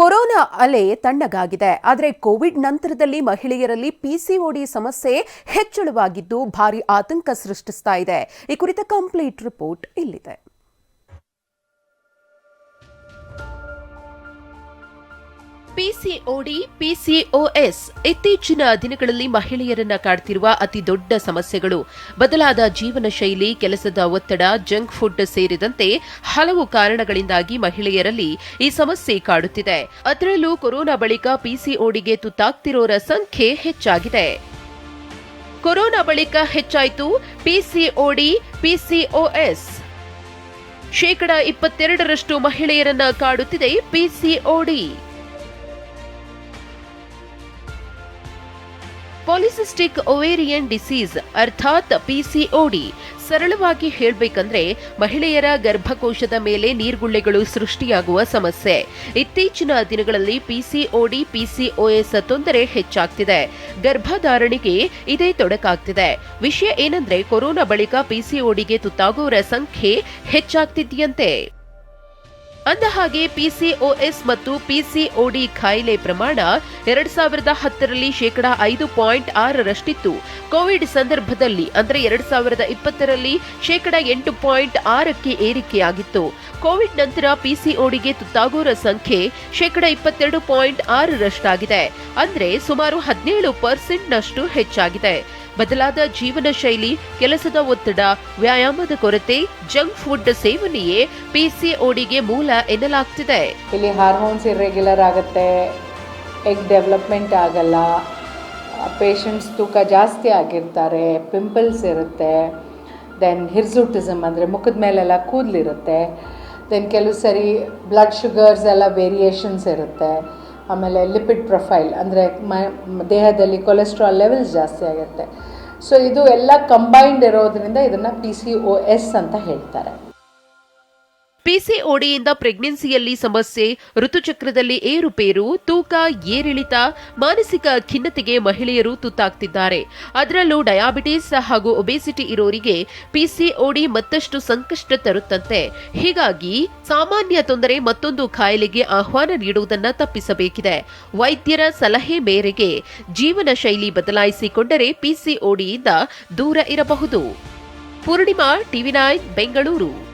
Corona ಅಲೆ ತಣ್ಣಗಾಗಿದೆ. ಆದರೆ Covid ನಂತರದಲ್ಲಿ ಮಹಿಳೆಯರಲ್ಲಿ ಪಿಸಿಒಡಿ ಸಮಸ್ಯೆ ಹೆಚ್ಚಳವಾಗಿದ್ದು ಭಾರಿ ಆತಂಕ ಸೃಷ್ಟಿಸ್ತಾ ಇದೆ. ಈ ಕುರಿತ ಕಂಪ್ಲೀಟ್ ರಿಪೋರ್ಟ್ ಇಲ್ಲಿದೆ. ಪಿಸಿಒಡಿ, ಪಿಸಿಒಎಸ್ ಇತ್ತೀಚಿನ ದಿನಗಳಲ್ಲಿ ಮಹಿಳೆಯರನ್ನ ಕಾಡ್ತಿರುವ ಅತಿ ದೊಡ್ಡ ಸಮಸ್ಯೆಗಳು. ಬದಲಾದ ಜೀವನ ಶೈಲಿ, ಕೆಲಸದ ಒತ್ತಡ, ಜಂಕ್ ಫುಡ್ ಸೇರಿದಂತೆ ಹಲವು ಕಾರಣಗಳಿಂದಾಗಿ ಮಹಿಳೆಯರಲ್ಲಿ ಈ ಸಮಸ್ಯೆ ಕಾಡುತ್ತಿದೆ. ಅದರಲ್ಲೂ ಕೊರೋನಾ ಬಳಿಕ ಪಿಸಿಒಡಿಗೆ ತುತ್ತಾಗ್ತಿರೋರ ಸಂಖ್ಯೆ ಹೆಚ್ಚಾಗಿದೆ. ಕೊರೋನಾ ಬಳಿಕ ಹೆಚ್ಚಾಯಿತು ಪಿಸಿಒಡಿ, ಪಿಸಿಒಎಸ್. ಶೇಕಡ ಇಪ್ಪತ್ತೆರಡರಷ್ಟು ಮಹಿಳೆಯರನ್ನ ಕಾಡುತ್ತಿದೆ ಪಿಸಿಒಡಿ. ಪಾಲಿಸಿಸ್ಟಿಕ್ ಒವೇರಿಯನ್ ಡಿಸೀಸ್ ಅರ್ಥಾತ್ ಪಿಸಿಒಡಿ ಸರಳವಾಗಿ ಹೇಳಬೇಕಂದ್ರೆ, ಮಹಿಳೆಯರ ಗರ್ಭಕೋಶದ ಮೇಲೆ ನೀರ್ಗುಳ್ಳೆಗಳು ಸೃಷ್ಟಿಯಾಗುವ ಸಮಸ್ಯೆ. ಇತ್ತೀಚಿನ ದಿನಗಳಲ್ಲಿ ಪಿಸಿಒಡಿ ಪಿಸಿಒಎಸ್ ತೊಂದರೆ ಹೆಚ್ಚಾಗ್ತಿದೆ. ಗರ್ಭಧಾರಣೆಗೆ ಇದೇ ತೊಡಕಾಗ್ತಿದೆ. ವಿಷಯ ಏನಂದ್ರೆ, ಕೊರೋನಾ ಬಳಿಕ ಪಿಸಿಒಡಿಗೆ ತುತ್ತಾಗುವವರ ಸಂಖ್ಯೆ ಹೆಚ್ಚಾಗ್ತಿದೆಯಂತೆ. ಅಂದಹಾಗೆ ಪಿಸಿಒಎಸ್ ಮತ್ತು ಪಿಸಿಒಡಿ ಖಾಯಿಲೆ ಪ್ರಮಾಣ ಎರಡ್ ಸಾವಿರದ ಹತ್ತರಲ್ಲಿ ಶೇಕಡ ಐದು ಪಾಯಿಂಟ್ ಆರರಷ್ಟಿತ್ತು. ಕೋವಿಡ್ ಸಂದರ್ಭದಲ್ಲಿ ಅಂದರೆ ಎರಡ್ ಸಾವಿರದ ಇಪ್ಪತ್ತರಲ್ಲಿ ಶೇಕಡ ಎಂಟು ಪಾಯಿಂಟ್ ಆರಕ್ಕೆ ಏರಿಕೆಯಾಗಿತ್ತು. ಕೋವಿಡ್ ನಂತರ ಪಿಸಿಒಡಿಗೆ ತುತ್ತಾಗೋರ ಸಂಖ್ಯೆ ಶೇಕಡ ಇಪ್ಪತ್ತೆರಡು ಪಾಯಿಂಟ್ ಆರರಷ್ಟಾಗಿದೆ. ಅಂದ್ರೆ ಸುಮಾರು ಹದಿನೇಳು ಪರ್ಸೆಂಟ್ನಷ್ಟು ಹೆಚ್ಚಾಗಿದೆ. ಬದಲಾದ ಜೀವನ ಶೈಲಿ, ಕೆಲಸದ ಒತ್ತಡ, ವ್ಯಾಯಾಮದ ಕೊರತೆ, ಜಂಕ್ ಫುಡ್ ಸೇವನೆಯೇ ಪಿಸಿಒಡಿಗೆ ಮೂಲ ಎನ್ನಲಾಗ್ತಿದೆ. ಇಲ್ಲಿ ಹಾರ್ಮೋನ್ಸ್ ಇರ್ರೆಗ್ಯುಲರ್ ಆಗುತ್ತೆ ಎಗ್ ಡೆವಲಪ್ಮೆಂಟ್ ಆಗಲ್ಲ ಪೇಷಂಟ್ಸ್ ತೂಕ ಜಾಸ್ತಿ ಆಗಿರ್ತಾರೆ ಪಿಂಪಲ್ಸ್ ಇರುತ್ತೆ ದೆನ್ ಹಿರ್ಸುಟಿಸಮ್ ಅಂದರೆ ಮುಖದ ಮೇಲೆಲ್ಲ ಕೂದಲಿರುತ್ತೆ ದೆನ್ ಕೆಲವು ಸರಿ ಬ್ಲಡ್ ಶುಗರ್ಸ್ ಎಲ್ಲ ವೇರಿಯೇಷನ್ಸ್ ಇರುತ್ತೆ, ಆಮೇಲೆ ಲಿಪಿಡ್ ಪ್ರೊಫೈಲ್ ಅಂದರೆ ಮ, ದೇಹದಲ್ಲಿ ಕೊಲೆಸ್ಟ್ರಾಲ್ ಲೆವೆಲ್ಸ್ ಜಾಸ್ತಿ ಆಗುತ್ತೆ. ಸೊ ಇದು ಎಲ್ಲ ಕಂಬೈನ್ಡ್ ಇರೋದ್ರಿಂದ ಇದನ್ನು ಪಿ ಸಿ ಒ ಎಸ್ ಅಂತ ಹೇಳ್ತಾರೆ. ಪಿಸಿಒಡಿಯಿಂದ ಪ್ರೆಗ್ನೆನ್ಸಿಯಲ್ಲಿ ಸಮಸ್ಯೆ, ಋತುಚಕ್ರದಲ್ಲಿ ಏರುಪೇರು, ತೂಕ, ಏರಿಳಿತ, ಮಾನಸಿಕ ಖಿನ್ನತೆಗೆ ಮಹಿಳೆಯರು ತುತ್ತಾಗ್ತಿದ್ದಾರೆ. ಅದರಲ್ಲೂ ಡಯಾಬಿಟಿಸ್ ಹಾಗೂ ಒಬೆಸಿಟಿ ಇರೋರಿಗೆ ಪಿಸಿಒಡಿ ಮತ್ತಷ್ಟು ಸಂಕಷ್ಟ ತರುತ್ತಂತೆ. ಹೀಗಾಗಿ ಸಾಮಾನ್ಯ ತೊಂದರೆ ಮತ್ತೊಂದು ಕಾಯಿಲೆಗೆ ಆಹ್ವಾನ ನೀಡುವುದನ್ನ ತಪ್ಪಿಸಬೇಕಿದೆ. ವೈದ್ಯರ ಸಲಹೆ ಮೇರೆಗೆ ಜೀವನ ಶೈಲಿ ಬದಲಾಯಿಸಿಕೊಂಡರೆ ಪಿಸಿಒಡಿಯಿಂದ ದೂರ ಇರಬಹುದು. Purnima, TV nine Bengaluru.